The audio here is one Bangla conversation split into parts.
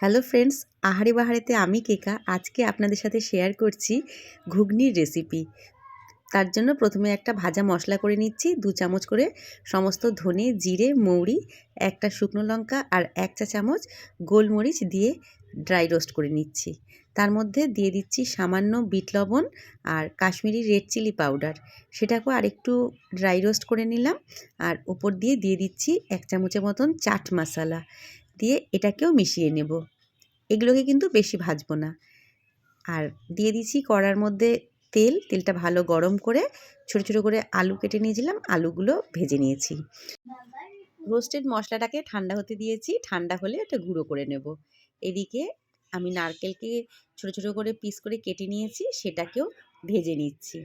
হ্যালো ফ্রেন্ডস, আহারে বাহারেতে আমি কেকা। আজকে আপনাদের সাথে শেয়ার করছি ঘুগনির রেসিপি তার জন্য প্রথমে একটা ভাজা মশলা করে নিচ্ছি, দু চামচ করে সমস্ত ধনে, জিরে, মৌরি, একটা শুকনো লঙ্কা আর এক চা চামচ গোলমরিচ দিয়ে ড্রাই রোস্ট করে নিচ্ছি। তার মধ্যে দিয়ে দিচ্ছি সামান্য বিট লবণ আর কাশ্মীরি রেড চিলি পাউডার সেটাকেও আরেকটু ড্রাই রোস্ট করে নিলাম। আর উপর দিয়ে দিয়ে দিচ্ছি এক চামচের মতন চাট মশলা। দিয়ে এটাকেও মিশিয়ে নেব। এগুলোকে কিন্তু বেশি ভাজবো না। আর দিয়ে দিচ্ছি কড়ার মধ্যে তেল। তেলটা ভালো গরম করে ছোট ছোট করে আলু কেটে নিয়েছিলাম। আলুগুলো ভেজে নিয়েছি। রোস্টেড মশলাটাকে ঠান্ডা হতে দিয়েছি। ঠান্ডা হলে এটা গুঁড়ো করে নেব। এদিকে আমি নারকেলকে ছোট ছোট করে পিস করে কেটে নিয়েছি। সেটাকেও ভেজে নিচ্ছি।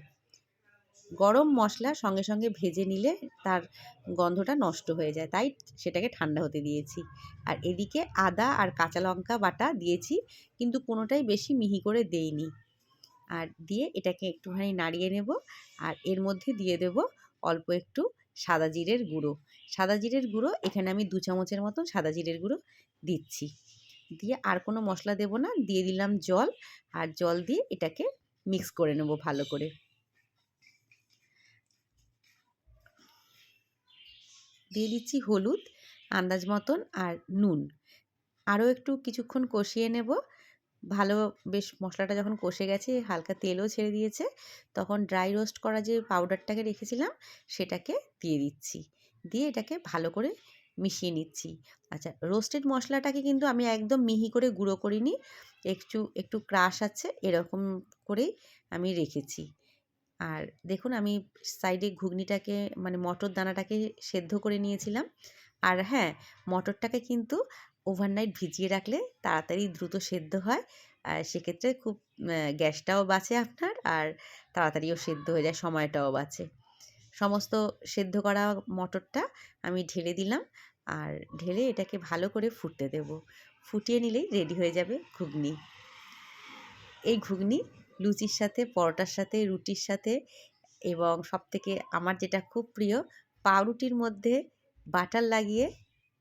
গরম মশলা সঙ্গে সঙ্গে ভেজে নিলে তার গন্ধটা নষ্ট হয়ে যায়। তাই সেটাকে ঠান্ডা হতে দিয়েছি। আর এদিকে আদা আর কাঁচা লঙ্কা বাটা দিয়েছি, কিন্তু কোনোটাই বেশি মিহি করে দেইনি। আর দিয়ে এটাকে একটুখানি নাড়িয়ে নেব আর এর মধ্যে দিয়ে দেব অল্প একটু সাদা জিরের গুঁড়ো। সাদা জিরের গুঁড়ো এখানে আমি দু চামচের মতন সাদা জিরের গুঁড়ো দিচ্ছি। দিয়ে আর কোনো মশলা দেব না, দিয়ে দিলাম জল। আর জল দিয়ে এটাকে মিক্স করে নেব ভালো করে। দিয়ে দিচ্ছি হলুদ, আন্দাজ মতন আর নুন। আরও একটু কিছুক্ষণ কষিয়ে নেব। ভালো বেশ মশলাটা যখন কষে গেছে, হালকা তেলও ছেড়ে দিয়েছে, তখন ড্রাই রোস্ট করা যে পাউডারটাকে রেখেছিলাম, সেটাকে দিয়ে দিচ্ছি। দিয়ে এটাকে ভালো করে মিশিয়ে নিচ্ছি। আচ্ছা রোস্টেড মশলাটাকে কিন্তু আমি একদম মিহি করে গুঁড়ো করিনি, একটু একটু ক্রাশ আছে, এরকম করেই আমি রেখেছি। আর দেখুন, আমি সাইডে ঘুগনিটাকে মানে মটর দানাটাকে সেদ্ধ করে নিয়েছিলাম। আর হ্যাঁ মটরটাকে কিন্তু ওভারনাইট ভিজিয়ে রাখলে তাড়াতাড়ি দ্রুত সেদ্ধ হয়। সেক্ষেত্রে খুব গ্যাসটাও বাঁচে আপনার আর তাড়াতাড়িও সেদ্ধ হয়ে যায়, সময়টাও বাঁচে। সমস্ত সেদ্ধ করা মটরটা আমি ঢেলে দিলাম আর ঢেলে এটাকে ভালো করে ফুটতে দেব। ফুটিয়ে নিলেই রেডি হয়ে যাবে ঘুগনি। এই ঘুগনি লুচির সাথে, পরোটার সাথে, রুটির সাথে এবং সবথেকে আমার যেটা খুব প্রিয়, পাউরুটির মধ্যে বাটার লাগিয়ে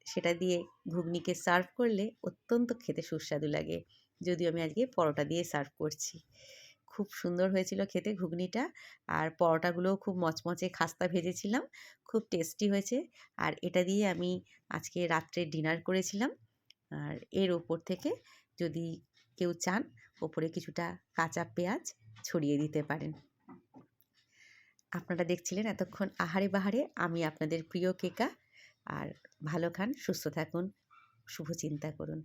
সেটা দিয়ে ঘুগনিকে সার্ভ করলে অত্যন্ত খেতে সুস্বাদু লাগে। যদিও আমি আজকে পরোটা দিয়ে সার্ভ করছি। খুব সুন্দর হয়েছিল খেতে ঘুগনিটা আর পরোটাগুলোও খুব মচমচে খাস্তা ভেজেছিলাম, খুব টেস্টি হয়েছে আর এটা দিয়ে আমি আজকে রাত্রে ডিনার করেছিলাম। আর এর ওপর থেকে যদি কেউ চান ওপরে কিছুটা কাঁচা পেঁয়াজ ছড়িয়ে দিতে পারেন। আপনারা দেখছিলেন এতক্ষণ আহারে বাহারে আমি আপনাদের প্রিয় কেকা। আর ভালো খান, সুস্থ থাকুন, শুভ চিন্তা করুন।